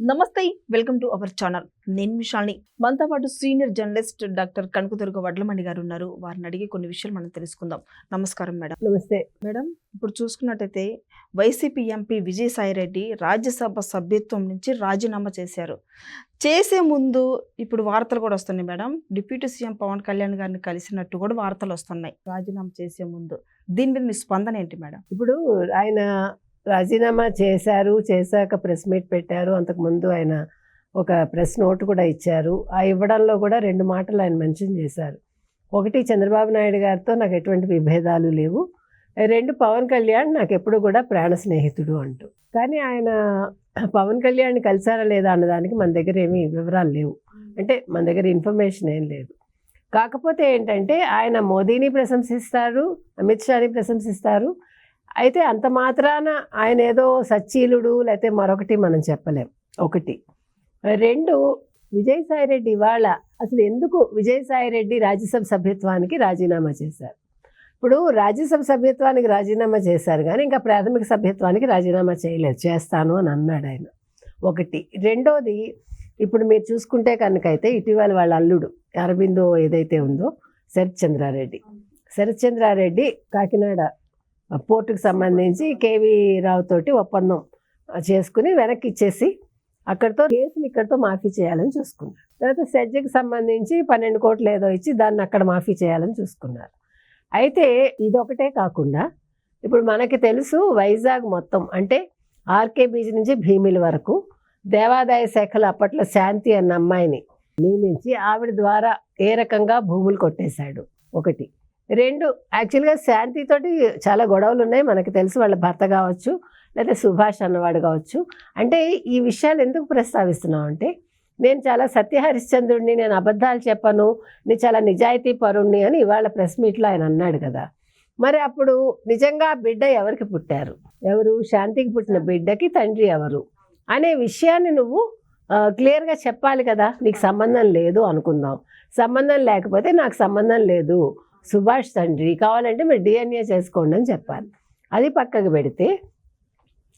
నమస్తే welcome to our channel. నేను విశాల్ని మనతో పాటు senior journalist doctor Kanakadurga Vadlamani గారు ఉన్నారు. వారిని అడిగి కొన్ని విషయాలు మనం తెలుసుకుందాం. నమస్కారం మేడం. నమస్తే. మేడం ఇప్పుడు చూసుకున్నట్టయితే వైసీపీ ఎంపీ విజయసాయిరెడ్డి రాజ్యసభ సభ్యత్వం నుంచి రాజీనామా చేశారు. చేసే ముందు ఇప్పుడు వార్తలు కూడా వస్తున్నాయి madam. Deputy CM Pawan Kalyan గారిని కలిసినట్టు కూడా వార్తలు వస్తున్నాయి. రాజీనామా చేసే ముందు. దీని మీద మీ స్పందన ఏంటి మేడం? ఇప్పుడు ఆయన రాజీనామా చేశారు చేశాక ప్రెస్ మీట్ పెట్టారు. అంతకుముందు ఆయన ఒక ప్రెస్ నోట్ కూడా ఇచ్చారు. ఆ ఇవ్వడంలో కూడా రెండు మాటలు ఆయన మెన్షన్ చేశారు. ఒకటి చంద్రబాబు నాయుడు గారితో నాకు ఎటువంటి విభేదాలు లేవు. రెండు పవన్ కళ్యాణ్ నాకు ఎప్పుడు కూడా ప్రాణ స్నేహితుడు అంటూ. కానీ ఆయన పవన్ కళ్యాణ్ కలిసారా లేదా అన్నదానికి మన దగ్గర ఏమీ వివరాలు లేవు. అంటే మన దగ్గర ఇన్ఫర్మేషన్ ఏం లేదు. కాకపోతే ఏంటంటే ఆయన మోదీని ప్రశంసిస్తారు అమిత్ షాని ప్రశంసిస్తారు అయితే అంత మాత్రాన ఆయన ఏదో సచ్చీలుడు లేకపోతే మరొకటి మనం చెప్పలేం. ఒకటి. రెండు విజయసాయిరెడ్డి ఇవాళ అసలు ఎందుకు విజయసాయిరెడ్డి రాజ్యసభ సభ్యత్వానికి రాజీనామా చేశారు? ఇప్పుడు రాజ్యసభ సభ్యత్వానికి రాజీనామా చేశారు కానీ ఇంకా ప్రాథమిక సభ్యత్వానికి రాజీనామా చేయలేదు. చేస్తాను అని అన్నాడు ఆయన. ఒకటి. రెండోది ఇప్పుడు మీరు చూసుకుంటే కనుకైతే ఇటీవల వాళ్ళ అల్లుడు అరవిందో ఏదైతే ఉందో శరత్ చంద్రారెడ్డి శరత్ చంద్రారెడ్డి కాకినాడ పోర్టుకు సంబంధించి కేవీ రావు తోటి ఒప్పందం చేసుకుని వెనక్కి ఇచ్చేసి అక్కడితో కేసుని ఇక్కడితో మాఫీ చేయాలని చూసుకున్నారు. తర్వాత సెజ్జకి సంబంధించి పన్నెండు కోట్లు ఏదో ఇచ్చి దాన్ని అక్కడ మాఫీ చేయాలని చూసుకున్నారు. అయితే ఇదొకటే కాకుండా ఇప్పుడు మనకి తెలుసు వైజాగ్ మొత్తం అంటే ఆర్కే బీచ్ నుంచి భీమిలి వరకు దేవాదాయ శాఖలు అప్పట్లో శాంతి అన్న అమ్మాయిని నియమించి ఆవిడ ద్వారా ఏ రకంగా భూములు కొట్టేశాడు? ఒకటి. రెండు యాక్చువల్గా శాంతితోటి చాలా గొడవలు ఉన్నాయి. మనకి తెలుసు వాళ్ళ భర్త కావచ్చు లేదా సుభాష్ అన్నవాడు కావచ్చు. అంటే ఈ విషయాలు ఎందుకు ప్రస్తావిస్తున్నాం అంటే నేను చాలా సత్యహరిశ్చంద్రుడిని నేను అబద్ధాలు చెప్పను నేను చాలా నిజాయితీ పరుణ్ణి అని ఇవాళ ప్రెస్ మీట్లో ఆయన అన్నాడు కదా. మరి అప్పుడు నిజంగా బిడ్డ ఎవరికి పుట్టారు? ఎవరు? శాంతికి పుట్టిన బిడ్డకి తండ్రి ఎవరు? అనే విషయాన్ని నువ్వు క్లియర్గా చెప్పాలి కదా. నీకు సంబంధం లేదు అనుకుందాం. సంబంధం లేకపోతే నాకు సంబంధం లేదు. సుభాష్ తండ్రి కావాలంటే మీరు డిఎన్ఏ చేసుకోండి అని చెప్పాలి. అది పక్కకు పెడితే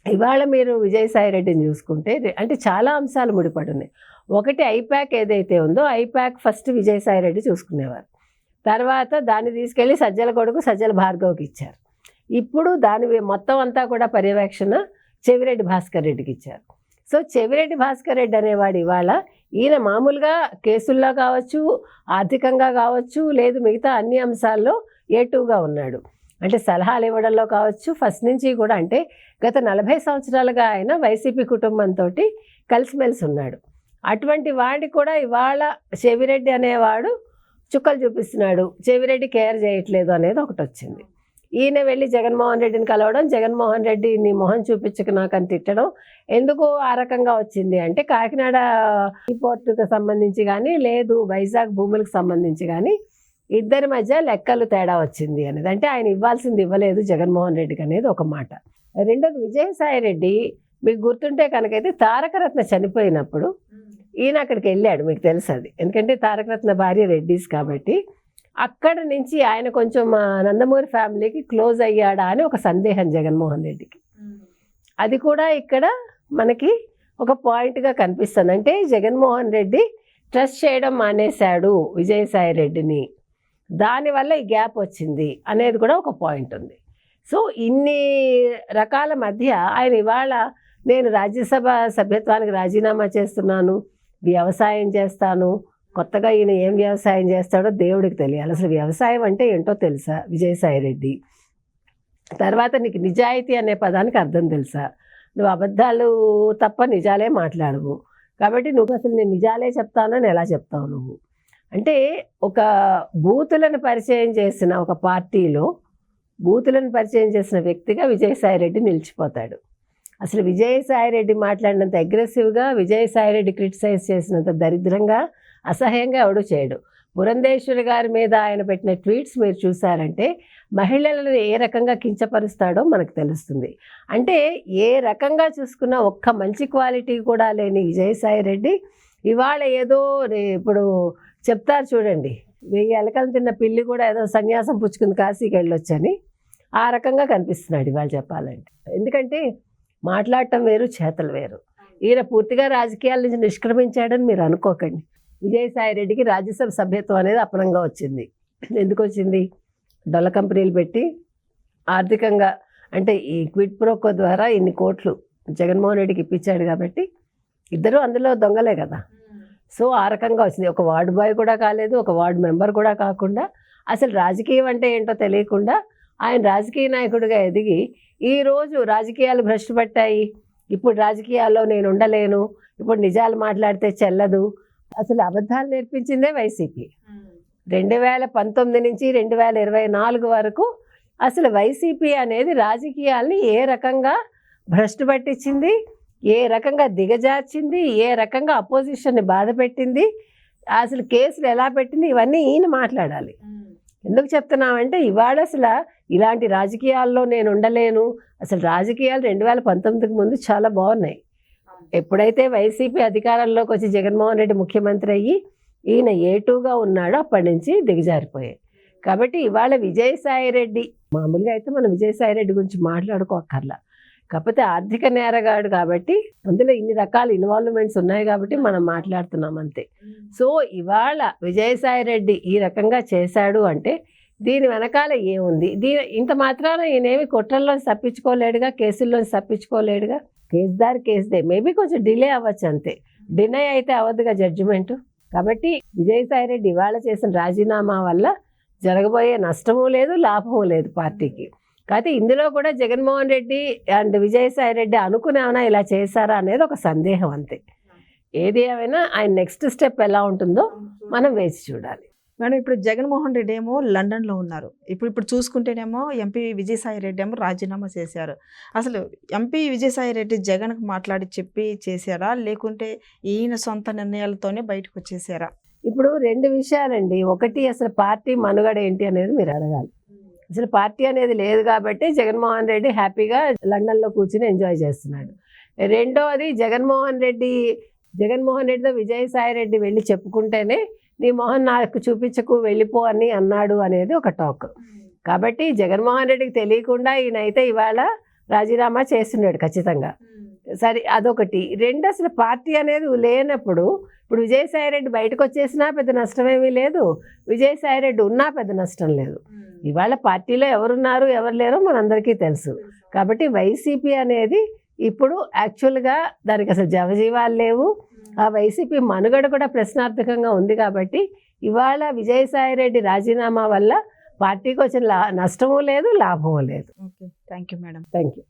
ఇవాళ మీరు విజయసాయి రెడ్డిని చూసుకుంటే అంటే చాలా అంశాలు ముడిపడి ఉన్నాయి. ఒకటి ఐప్యాక్ ఏదైతే ఉందో ఐప్యాక్ ఫస్ట్ విజయసాయి రెడ్డి చూసుకునేవారు. తర్వాత దాన్ని తీసుకెళ్ళి సజ్జల కొడుకు సజ్జల భార్గవ్కి ఇచ్చారు. ఇప్పుడు దాని మొత్తం అంతా కూడా పర్యవేక్షణ చెవిరెడ్డి భాస్కర్ రెడ్డికి ఇచ్చారు. సో చెవిరెడ్డి భాస్కర్ రెడ్డి అనేవాడు ఇవాళ. ఈయన మామూలుగా కేసుల్లో కావచ్చు ఆర్థికంగా కావచ్చు లేదు మిగతా అన్ని అంశాల్లో ఏ ఉన్నాడు. అంటే సలహాలు ఇవ్వడంలో కావచ్చు ఫస్ట్ నుంచి కూడా అంటే గత నలభై సంవత్సరాలుగా ఆయన వైసీపీ కుటుంబంతో కలిసిమెలిసి ఉన్నాడు. అటువంటి వాడిని కూడా ఇవాళ చెవిరెడ్డి అనేవాడు చుక్కలు చూపిస్తున్నాడు. చెవిరెడ్డి కేర్ చేయట్లేదు అనేది ఒకటి వచ్చింది. ఈయన వెళ్ళి జగన్మోహన్ రెడ్డిని కలవడం జగన్మోహన్ రెడ్డి నీ మొహం చూపించక నాకు అని తిట్టడం ఎందుకు ఆ రకంగా వచ్చింది. అంటే కాకినాడ పోర్టుకు సంబంధించి కానీ లేదు వైజాగ్ భూములకు సంబంధించి కానీ ఇద్దరి మధ్య లెక్కలు తేడా వచ్చింది అనేది. అంటే ఆయన ఇవ్వాల్సింది ఇవ్వలేదు జగన్మోహన్ రెడ్డికి అనేది ఒక మాట. రెండోది విజయసాయి రెడ్డి మీకు గుర్తుంటే కనుకైతే తారకరత్న చనిపోయినప్పుడు ఈయన అక్కడికి వెళ్ళాడు మీకు తెలుసు అది. ఎందుకంటే తారకరత్న భార్య రెడ్డిస్ కాబట్టి అక్కడ నుంచి ఆయన కొంచెం మా నందమూరి ఫ్యామిలీకి క్లోజ్ అయ్యాడా అని ఒక సందేహం జగన్మోహన్ రెడ్డికి. అది కూడా ఇక్కడ మనకి ఒక పాయింట్గా కనిపిస్తుంది. అంటే జగన్మోహన్ రెడ్డి ట్రస్ట్ చేయడం మానేశాడు విజయసాయి రెడ్డిని. దానివల్ల ఈ గ్యాప్ వచ్చింది అనేది కూడా ఒక పాయింట్ ఉంది. సో ఇన్ని రకాల మధ్య ఆయన ఇవాళ నేను రాజ్యసభ సభ్యత్వానికి రాజీనామా చేస్తున్నాను వ్యవసాయం చేస్తాను కొత్తగా ఈయన ఏం వ్యవసాయం చేస్తాడో దేవుడికి తెలియాలి. అసలు వ్యవసాయం అంటే ఏంటో తెలుసా? విజయసాయి రెడ్డి. తర్వాత నీకు నిజాయితీ అనే పదానికి అర్థం తెలుసా? నువ్వు అబద్ధాలు తప్ప నిజాలే మాట్లాడవు. కాబట్టి నువ్వు అసలు నేను నిజాలే చెప్తానని ఎలా చెప్తావు నువ్వు? అంటే ఒక బూతులను పరిచయం చేసిన ఒక పార్టీలో బూతులను పరిచయం చేసిన వ్యక్తిగా విజయసాయి రెడ్డి నిలిచిపోతాడు. అసలు విజయసాయి రెడ్డి మాట్లాడినంత అగ్రెసివ్గా విజయసాయి రెడ్డి క్రిటిసైజ్ చేసినంత దరిద్రంగా అసహ్యంగా ఎవడు చేయడు. పురంధేశ్వరి గారి మీద ఆయన పెట్టిన ట్వీట్స్ మీరు చూసారంటే మహిళలను ఏ రకంగా కించపరుస్తాడో మనకు తెలుస్తుంది. అంటే ఏ రకంగా చూసుకున్నా ఒక్క మంచి క్వాలిటీ కూడా లేని విజయసాయి రెడ్డి ఇవాళ ఏదో ఇప్పుడు చెప్తారు చూడండి వెయ్యి ఎలకలు తిన్న పిల్లి కూడా ఏదో సన్యాసం పుచ్చుకుంది కాశీకి వెళ్ళొచ్చని ఆ రకంగా కనిపిస్తున్నాడు ఇవాళ చెప్పాలంటే. ఎందుకంటే మాట్లాడటం వేరు చేతలు వేరు. ఈయన పూర్తిగా రాజకీయాల నుంచి నిష్క్రమించాడని మీరు అనుకోకండి. విజయసాయి రెడ్డికి రాజ్యసభ సభ్యత్వం అనేది అపనంగా వచ్చింది. ఎందుకు వచ్చింది? డొల్ల కంపెనీలు పెట్టి ఆర్థికంగా అంటే ఈ క్విడ్ ప్రోకో ద్వారా ఇన్ని కోట్లు జగన్మోహన్ రెడ్డికి ఇప్పించాడు కాబట్టి ఇద్దరు అందులో దొంగలే కదా. సో ఆ రకంగా వచ్చింది. ఒక వార్డు బాయ్ కూడా కాలేదు ఒక వార్డు మెంబర్ కూడా కాకుండా అసలు రాజకీయం అంటే ఏంటో తెలియకుండా ఆయన రాజకీయ నాయకుడిగా ఎదిగి ఈరోజు రాజకీయాలు భ్రష్టు పట్టాయి. ఇప్పుడు రాజకీయాల్లో నేను ఉండలేను. ఇప్పుడు నిజాలు మాట్లాడితే చెల్లదు. అసలు అబద్ధాలు నేర్పించిందే వైసీపీ. రెండు వేల పంతొమ్మిది నుంచి రెండు వేల ఇరవై నాలుగు వరకు అసలు వైసీపీ అనేది రాజకీయాల్ని ఏ రకంగా భ్రష్టు పట్టించింది ఏ రకంగా దిగజార్చింది ఏ రకంగా అపోజిషన్ని బాధ పెట్టింది అసలు కేసులు ఎలా పెట్టింది ఇవన్నీ ఈయన మాట్లాడాలి. ఎందుకు చెప్తున్నామంటే ఇవాళ అసలు ఇలాంటి రాజకీయాల్లో నేను ఉండలేను. అసలు రాజకీయాలు రెండు వేల పంతొమ్మిదికి ముందు చాలా బాగున్నాయి. ఎప్పుడైతే వైసీపీ అధికారంలోకి వచ్చి జగన్మోహన్ రెడ్డి ముఖ్యమంత్రి అయ్యి ఈయన ఏటూగా ఉన్నాడో అప్పటి నుంచి దిగజారిపోయాయి. కాబట్టి ఇవాళ విజయసాయి రెడ్డి మామూలుగా అయితే మనం విజయసాయి రెడ్డి గురించి మాట్లాడుకోక్కర్లా. కాకపోతే ఆర్థిక నేరగాడు కాబట్టి అందులో ఇన్ని రకాల ఇన్వాల్వ్మెంట్స్ ఉన్నాయి కాబట్టి మనం మాట్లాడుతున్నాం అంతే. సో ఇవాళ విజయసాయి రెడ్డి ఈ రకంగా చేశాడు అంటే దీని వెనకాల ఏముంది? దీని ఇంత మాత్రాన ఈయనేమి కుట్రల్లోంచి తప్పించుకోలేడుగా కేసుల్లోంచి తప్పించుకోలేడుగా? కేసుదారి కేసుదే. మేబీ కొంచెం డిలే అవ్వచ్చు అంతే. డినై అయితే అవ్వదుగా జడ్జిమెంట్. కాబట్టి విజయసాయి రెడ్డి ఇవాళ చేసిన రాజీనామా వల్ల జరగబోయే నష్టము లేదు లాభము లేదు పార్టీకి. కాకపోతే ఇందులో కూడా జగన్మోహన్ రెడ్డి అండ్ విజయసాయి రెడ్డి అనుకునేమైనా ఇలా చేశారా అనేది ఒక సందేహం అంతే. ఏది ఏమైనా ఆయన నెక్స్ట్ స్టెప్ ఎలా ఉంటుందో మనం వేచి చూడాలి. మేడం ఇప్పుడు జగన్మోహన్ రెడ్డి ఏమో లండన్లో ఉన్నారు. ఇప్పుడు ఇప్పుడు చూసుకుంటేనేమో ఎంపీ విజయసాయి రెడ్డి ఏమో రాజీనామా చేశారు. అసలు ఎంపీ విజయసాయి రెడ్డి జగన్కి మాట్లాడి చెప్పి చేశారా? లేకుంటే ఈయన సొంత నిర్ణయాలతోనే బయటకు వచ్చేసారా? ఇప్పుడు రెండు విషయాలండి. ఒకటి అసలు పార్టీ మనుగడ ఏంటి అనేది మీరు అడగాలి. అసలు పార్టీ అనేది లేదు కాబట్టి జగన్మోహన్ రెడ్డి హ్యాపీగా లండన్లో కూర్చుని ఎంజాయ్ చేస్తున్నాడు. రెండవది జగన్మోహన్ రెడ్డి జగన్మోహన్ రెడ్డితో విజయసాయి రెడ్డి వెళ్ళి చెప్పుకుంటేనే నీ మొహం నాకు చూపించకు వెళ్ళిపో అని అన్నాడు అనేది ఒక టాక్. కాబట్టి జగన్మోహన్ రెడ్డికి తెలియకుండా ఈయనైతే ఇవాళ రాజీనామా చేస్తున్నాడు ఖచ్చితంగా. సరే అదొకటి. రెండు అసలు పార్టీ అనేది లేనప్పుడు ఇప్పుడు విజయసాయి రెడ్డి బయటకు వచ్చేసినా పెద్ద నష్టమేమీ లేదు. విజయసాయి రెడ్డి ఉన్నా పెద్ద నష్టం లేదు. ఇవాళ పార్టీలో ఎవరున్నారు ఎవరు లేరో మనందరికీ తెలుసు. కాబట్టి వైసీపీ అనేది ఇప్పుడు యాక్చువల్గా దానికి అసలు జవజీవాలు లేవు. ఆ వైసీపీ మనుగడ కూడా ప్రశ్నార్థకంగా ఉంది కాబట్టి ఇవాళ విజయసాయి రెడ్డి రాజీనామా వల్ల పార్టీకి వచ్చిన లా నష్టము లేదు లాభము లేదు. Okay. Thank you madam. Thank you